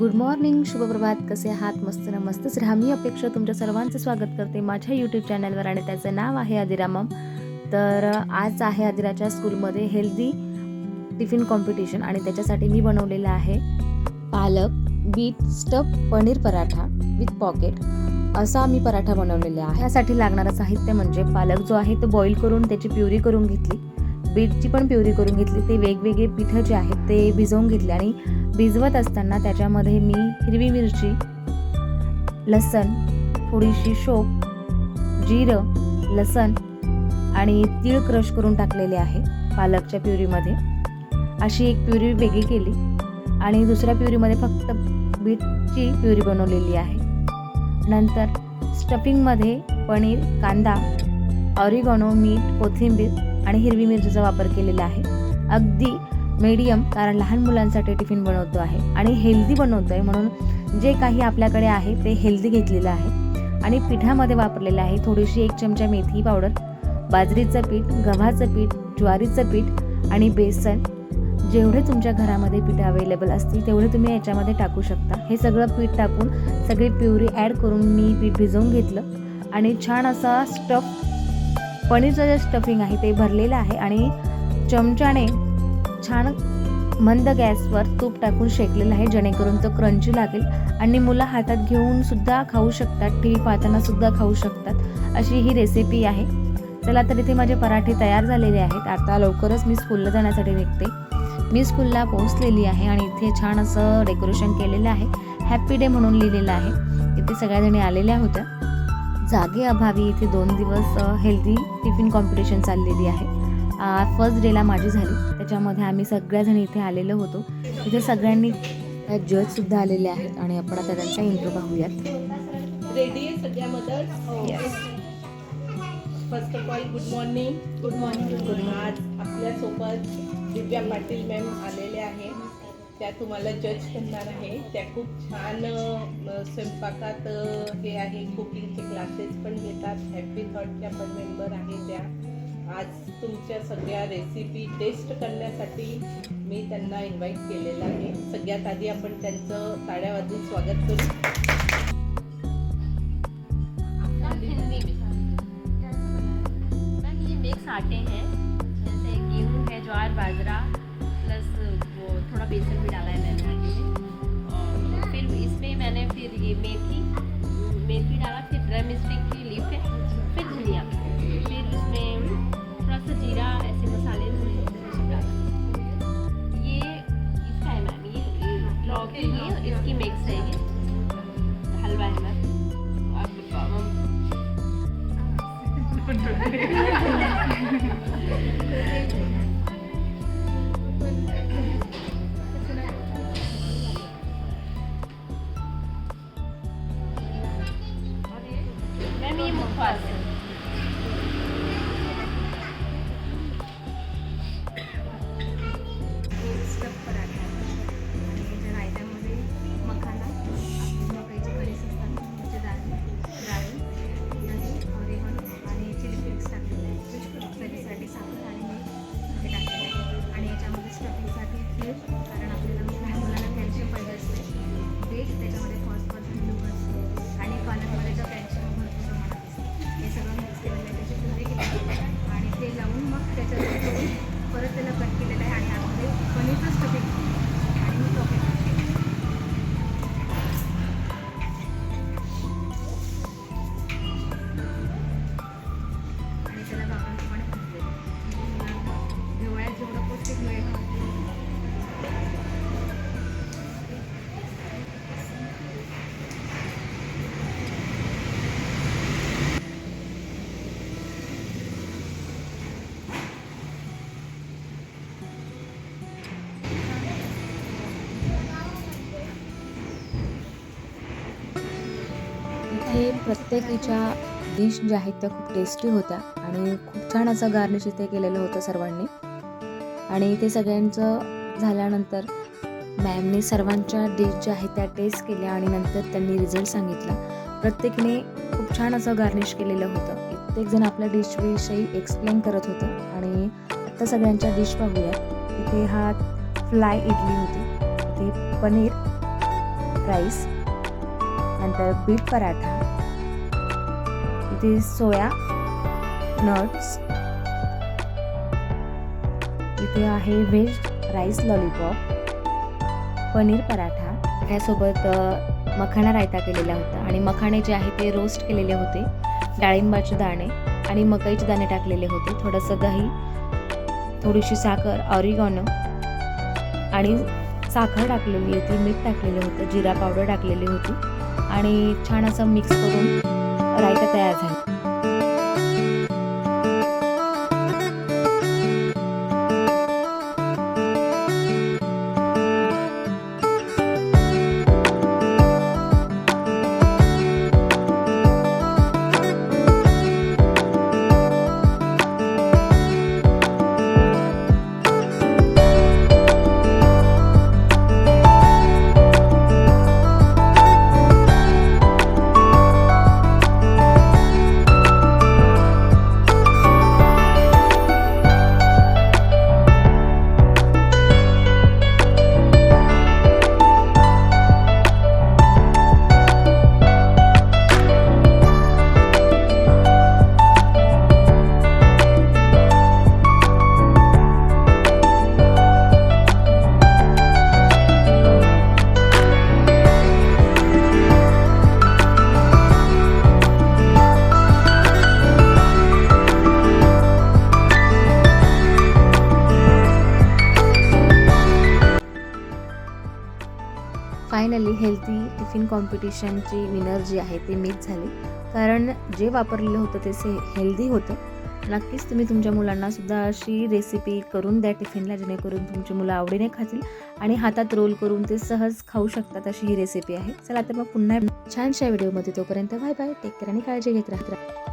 Good morning शुभप्रभात. कसे आहात? मस्त ना मस्तच राहा मी अपेक्षा तुमच्या सर्वांचं स्वागत करते माझ्या यूट्यूब चॅनलवर आणि त्याचं नाव आहे आदिरामम तर आज आहे आदिराच्या स्कूलमध्ये हेल्दी टिफिन कॉम्पिटिशन आणि त्याच्यासाठी मी बनवलेलं आहे पालक beet stuff paneer paratha with pocket असा मी पराठा बनवलेला आहे. यासाठी लागणारं साहित्य म्हणजे पालक जो आहे तो बॉईल करून त्याची प्युरी करून घेतली. बीटची पण प्युरी करून घेतली. ते वेगवेगळे पिठं जे आहेत ते भिजवून घेतले आणि भिजवत असताना त्याच्यामध्ये मी हिरवी मिरची लसण थोडीशी शोप जिरं लसण आणि तीळ क्रश करून टाकलेले आहे पालकच्या प्युरीमध्ये. अशी एक प्युरी वेगळी केली आणि दुसऱ्या प्युरीमध्ये फक्त बीटची प्युरी बनवलेली आहे. नंतर स्टफिंगमध्ये पनीर कांदा ऑरिगॉनो मीठ कोथिंबीर आणि हिरवी मिरचीचा वापर केलेला आहे. अगदी मीडियम कारण लहान मुलांसाठी टिफिन बनवतो आहे. आणि हेल्दी बनवतो आहे म्हणून जे काही आपल्याकडे आहे ते हेल्दी घेतलेलं आहे. आणि पिठामध्ये वापरलेलं आहे थोडीशी एक चमचा मेथी पावडर बाजरीचं पीठ गव्हाचं पीठ ज्वारीचं पीठ आणि बेसन. जेवढे तुमच्या घरामध्ये पीठ अवेलेबल असतील तेवढे तुम्ही याच्यामध्ये टाकू शकता. हे सगळं पीठ टाकून सगळी प्युरी ॲड करून मी पीठ भिजवून घेतलं. आणि छान असा स्टफ पनीरचं जे स्टफिंग आहे ते भरलेलं आहे आणि चमच्याने छान मंद गॅसवर तूप टाकून शेकलेलं आहे जेणेकरून तो क्रंची लागेल. आणि मुलं हातात घेऊन सुद्धा खाऊ शकतात टी व्ही पाहताना सुद्धा खाऊ शकतात. अशी ही रेसिपी आहे. चला तर इथे माझे पराठे तयार झालेले आहेत. आता लवकरच मी स्कूलला जाण्यासाठी निघते. मी स्कूलला पोहोचलेली आहे आणि इथे छान असं डेकोरेशन केलेलं आहे. हॅपी डे म्हणून लिहिलेलं आहे. इथे सगळ्याजणी आलेल्या होत्या. जागे अभावी इथे दोन दिवस हेल्दी टिफिन कॉम्पिटिशन चाललेली आहे. फर्स्ट डेला माझी झाली. त्याच्यामध्ये आम्ही सगळ्याजणी इथे आलेलो होतो. इथे सगळ्यांनी जजसुद्धा आलेले आहेत आणि आपण आता त्यांचा इंट्रो पाहूयात. रेडी आहे सगळ्या mothers first of all good morning good morning आज आपल्यासोबत दिव्या पाटील मॅम आलेल्या आहे त्या तुम्हाला जज करणार आहे. त्या खूप छान स्वयंपाकात हे आहे. कुकिंगचे क्लासेस पण घेतात. हॅपी थॉटच्या पण मेंबर आहे त्या. आज तुमच्या सगळ्या रेसिपी टेस्ट करण्यासाठी मी त्यांना इन्व्हाइट केलेलं आहे. सगळ्यात आधी आपण त्यांचं ताड्या वाजून स्वागत करू. आटे हैं. जैसे गेहूं है ज्वार बाजरा इथे प्रत्येकीच्या डिश ज्या आहेत त्या खूप टेस्टी होत्या आणि खूप छान असं गार्निश इथे केलेलं होतं सर्वांनी. आणि इथे सगळ्यांचं झाल्यानंतर मॅमने सर्वांच्या डिश ज्या आहेत त्या टेस्ट केल्या आणि नंतर त्यांनी रिझल्ट सांगितला. प्रत्येकीने खूप छान असं गार्निश केलेलं होतं. प्रत्येकजण आपल्या डिशविषयी एक्सप्लेन करत होतं. आणि आता सगळ्यांच्या डिश पाहूया. इथे हा फ्लाय इडली होती. इथे पनीर राईस नंतर बीट पराठा. इथे सोया नट्स इथे आहे veg rice lollipop paneer paratha. त्यासोबत मखाणा रायता केलेला होता आणि मखाणे जे आहे ते रोस्ट केलेले होते. डाळिंबाचे दाणे आणि मकईचे दाणे टाकलेले होते. थोडंसं दही थोडीशी साखर ऑरिगॉनो आणि साखर टाकलेली होती मीठ टाकलेलं होतं जिरा पावडर टाकलेली होती. आणि छान असं मिक्स करून रायता तयार झाला फायनली हेल्थी टिफिन कॉम्पिटिशनची विनर जी आहे ते मीच झाली. कारण जे वापरलेलं होतं ते से हेल्दी होतं. नक्कीच तुम्ही तुमच्या मुलांना सुद्धा अशी रेसिपी करून द्या टिफिनला जेणेकरून तुमची मुलं आवडीने खातील आणि हातात रोल करून ते सहज खाऊ शकतात अशी ही रेसिपी आहे. चला तर मग पुन्हा छानशा व्हिडिओमध्ये तोपर्यंत बाय बाय टेक केअर आणि काळजी घेत राहत राहा.